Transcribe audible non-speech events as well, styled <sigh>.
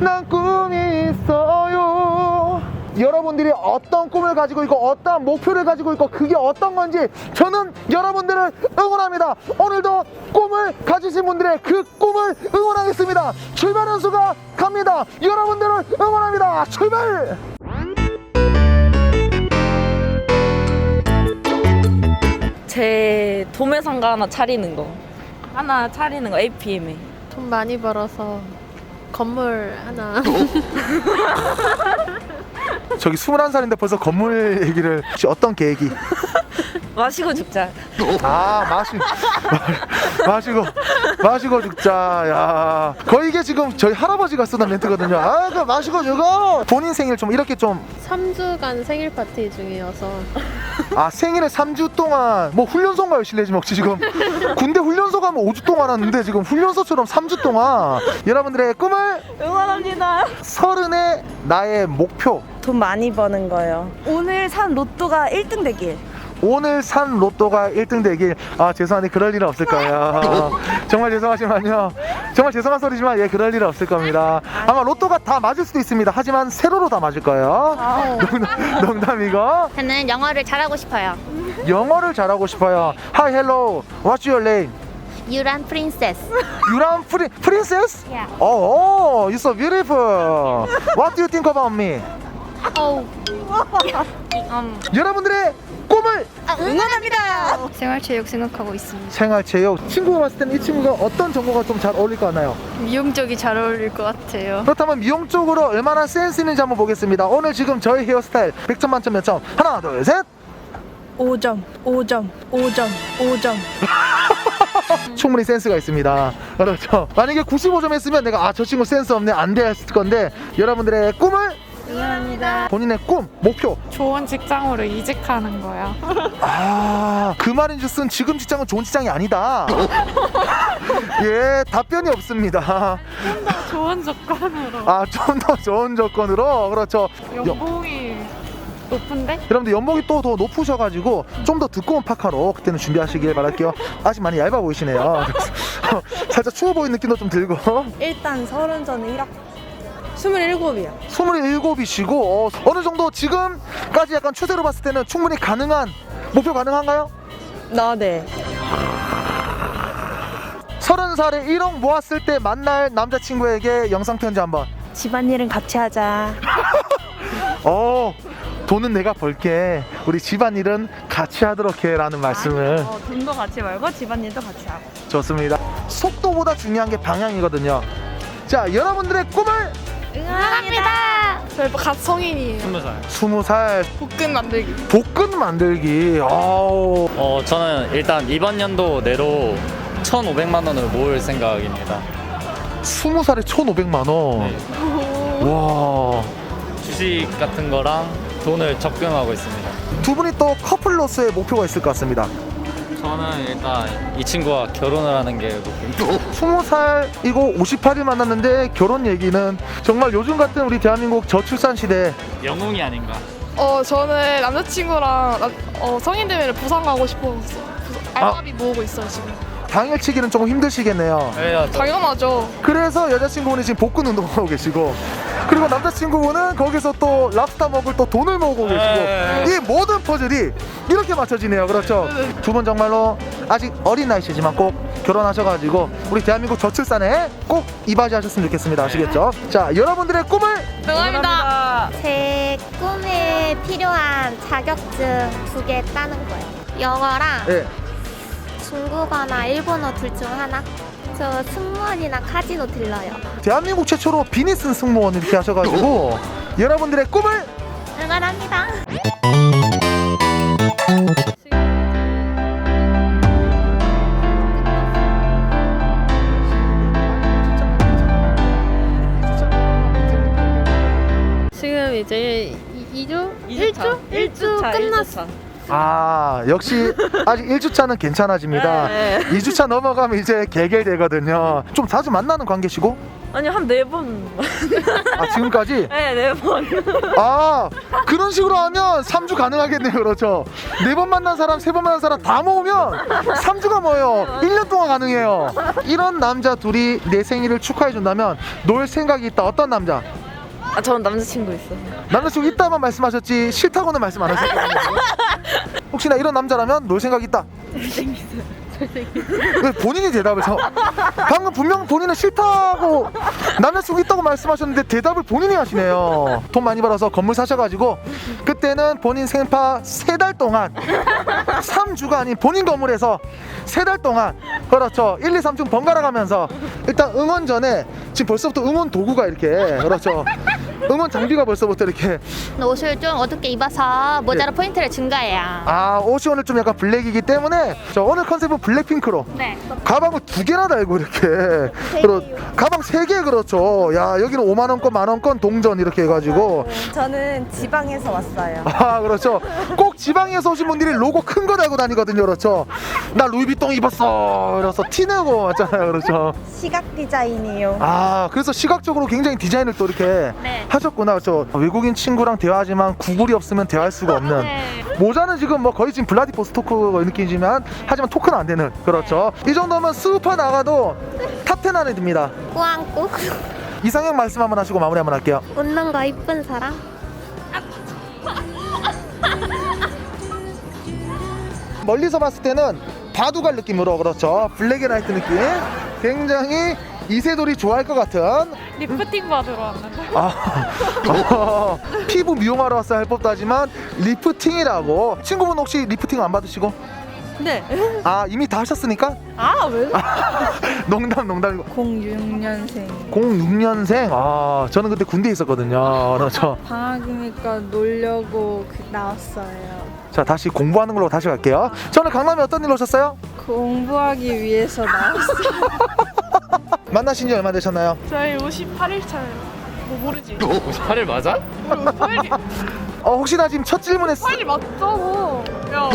난 꿈이 있어요. 여러분들이 어떤 꿈을 가지고 있고 어떠한 목표를 가지고 있고 그게 어떤 건지 저는 여러분들을 응원합니다. 오늘도 꿈을 가지신 분들의 그 꿈을 응원하겠습니다. 출발 연수가 갑니다. 여러분들을 응원합니다. 출발! 제 도매상가 하나 차리는 거. 하나 차리는 거 APM에. 돈 많이 벌어서 건물 하나. <laughs> 저기 21살인데 벌써 건물 얘기를 혹시 어떤 계획이? <laughs> 마시고 죽자. 아 마시 마시고 마시고 죽자. 야. 거의 이게 지금 저희 할아버지가 쓰던 멘트거든요. 아그 마시고 죽어! 본인 생일 좀 이렇게 좀 3주간 생일 파티 중이어서 아 생일에 3주 동안 뭐 훈련소인가요 실례지만 혹시 지금 군대 훈련소 가면 5주 동안 하는데 지금 훈련소처럼 3주 동안 여러분들의 꿈을 응원합니다. 서른의 나의 목표 돈 많이 버는 거요. 오늘 산 로또가 1등 되길. 오늘 산 로또가 1등 되길 아 죄송한데 그럴 일은 없을 거예요 <laughs> 정말 죄송하지만요 정말 죄송한 소리지만 예 그럴 일은 없을 겁니다 아마 로또가 다 맞을 수도 있습니다 하지만 세로로 다 맞을 거예요 농담, 농담이고 저는 영어를 잘하고 싶어요. 영어를 잘하고 싶어요 Hi hello What's your name? 유란 프린세스. 유람 프리, 프린세스? Yeah. Oh, oh, you're so beautiful What do you think about me? 어우. <laughs> 여러분들의 꿈을 응원합니다. 생활체육 생각하고 있습니다. 생활체육 친구가 봤을 때는 이 친구가 어떤 정보가 좀잘 어울릴 것 같나요? 미용 쪽이 잘 어울릴 것 같아요. 그렇다면 미용 쪽으로 얼마나 센스 있는지 한번 보겠습니다. 오늘 지금 저희 헤어스타일 100점 만점 몇 점? 하나, 둘, 셋. 5점, 5점, 5점, 5점. 충분히 센스가 있습니다. 그렇죠. 만약에 95점 했으면 내가 아 저 친구 센스 없네 안 돼 했을 건데 여러분들의 꿈을 응원합니다. 본인의 꿈, 목표. 좋은 직장으로 이직하는 거야. <laughs> 아, 그 말인즉슨 지금 직장은 좋은 직장이 아니다. <laughs> 예, 답변이 없습니다. 좋은 조건으로. 아, 좀 더 좋은 조건으로 그렇죠. 여- 연봉이 높은데? 여러분들 연봉이 또 더 높으셔가지고 좀 더 두꺼운 파카로 그때는 준비하시길 바랄게요. 아직 많이 얇아 보이시네요. 그래서 <laughs> 살짝 추워 보이는 느낌도 좀 들고 일단 서른 전에 1학 27이요. 27이시고 어, 어느 정도 지금까지 약간 추세로 봤을 때는 충분히 가능한 목표 가능한가요? 나 네. 30살에 1억 모았을 때 만날 남자친구에게 영상 편지 한번 집안일은 같이 하자. <laughs> 어 돈은 내가 벌게 우리 집안일은 같이 하도록 해 라는 말씀을 어, 돈도 같이 말고 집안일도 같이 하고. 좋습니다 속도보다 중요한 게 방향이거든요 자 여러분들의 꿈을 응원합니다. 저희 갓 성인이에요. 스무 살 볶음 만들기. 볶음 만들기. 아우. 어, 저는 일단 이번 연도 내로 1,500만 원을 모을 생각입니다. 스무 살에 1,500만 원. 네. 와. 주식 같은 거랑 돈을 적금하고 있습니다. 두 분이 또 커플로서의 목표가 있을 것 같습니다. 저는 일단 이 친구와 결혼을 하는 게 목표입니다. 스무 살이고 58일 만났는데 결혼 얘기는 정말 요즘 같은 우리 대한민국 저출산 시대 영웅이 아닌가. 어 저는 남자친구랑 나- 어, 성인 되면 부산 가고 싶어서 부산- 알바비 모으고 있어요 지금 당일치기는 조금 힘드시겠네요. 왜요? 당연하죠 그래서 여자친구분이 지금 복근 운동하고 계시고 그리고 남자친구분은 거기서 또 랍스타 먹을 또 돈을 모으고 계시고 네. 이 모든 퍼즐이 이렇게 맞춰지네요 그렇죠 두 분 정말로 아직 어린 나이시지만 꼭 결혼하셔가지고 우리 대한민국 저출산에 꼭 이바지 하셨으면 좋겠습니다 아시겠죠 자 여러분들의 꿈을 응원합니다 제 꿈에 필요한 자격증 두 개 따는 거예요. 영어랑 예. 중국어나 일본어 둘 중 하나. 저 승무원이나 카지노 들러요. 대한민국 최초로 비니 쓴 승무원 이렇게 하셔가지고 <laughs> 여러분들의 꿈을 응원합니다. 지금 이제 2주? 1주? 1주 끝났어. 아 역시 아직 1주차는 괜찮아집니다 네. 2주차 넘어가면 이제 개결되거든요 좀 자주 만나는 관계시고 아니 한 네 번. 아 지금까지 <laughs> 네, 네 번. 아 그런 식으로 하면 3주 가능하겠네요 그렇죠 네 번 만난 사람 세 번 만난 사람 다 모으면 3주가 뭐예요 1년 동안 가능해요 이런 남자 둘이 내 생일을 축하해 준다면 놀 생각이 있다 어떤 남자 아, 저는 남자친구 있어서. 남자친구 있다만 말씀하셨지 싫다고는 말씀 안 하셨거든요. <laughs> 혹시나 이런 남자라면 놀 생각 있다. 왜 본인이 대답을 저 방금 분명 본인은 싫다고 남자친구 있다고 말씀하셨는데 대답을 본인이 하시네요. 돈 많이 벌어서 건물 사셔가지고. 그때는 본인 생파 세 달 동안 3주가 아닌 본인 건물에서 세 달 동안 그렇죠. 1, 2, 3중 번갈아 가면서 일단 응원 전에 지금 벌써부터 응원 도구가 이렇게 그렇죠 응원 장비가 벌써부터 이렇게. 옷을 좀 어둡게 입어서 모자로 포인트를 준 거예요. 아 옷이 오늘 좀 약간 블랙이기 때문에 저 오늘 컨셉은 블랙핑크로. 네. 가방을 두 개나 달고 이렇게. 그렇 가방 세 개 그렇죠. 야 여기는 5만 원권 만 원권 동전 이렇게 해가지고. 저는 지방에서 왔어요. 아 그렇죠. 꼭 지방에서 오신 분들이 로고 큰 거 달고 다니거든요. 그렇죠? 나 루이비통 입었어. 그래서 티내고 왔잖아요. 그렇죠? 시각 디자인이요. 아 그래서 시각적으로 굉장히 디자인을 또 이렇게 네. 하셨구나. 그렇죠? 외국인 친구랑 대화하지만 구글이 없으면 대화할 수가 없는. <laughs> 모자는 지금 뭐 거의 지금 블라디보스토크 느낌이지만 하지만 토크는 안 되는. 그렇죠? 이 정도면 스우파 나가도 탑10 안에 듭니다. 꾸안꾸. 이상형 말씀 한번 하시고 마무리 한번 할게요. 웃는 거 이쁜 사람. 멀리서 봤을 때는 바둑알 느낌으로 그렇죠 블랙앤화이트 느낌 굉장히 이세돌이 좋아할 것 같은 리프팅 받으러 왔는데. 아, 어, <laughs> 피부 미용하러 왔어야 할 법도 하지만 리프팅이라고 친구분 혹시 리프팅 안 받으시고? 네. 아 이미 다 하셨으니까? 아, 왜? <laughs> 농담 농담이고 06년생. 06년생 아 저는 그때 군대에 있었거든요 그렇죠 방학이니까 놀려고 그- 나왔어요. 자 다시 공부하는 걸로 다시 갈게요 저는 강남에 어떤 일로 오셨어요? 공부하기 위해서 나왔어요. <laughs> 만나신 지 얼마 되셨나요? 저희 58일 차예요. 뭐 모르지? 58일 맞아? 58일 어 혹시나 지금 첫 질문에 쓰- 58일 맞다고. 야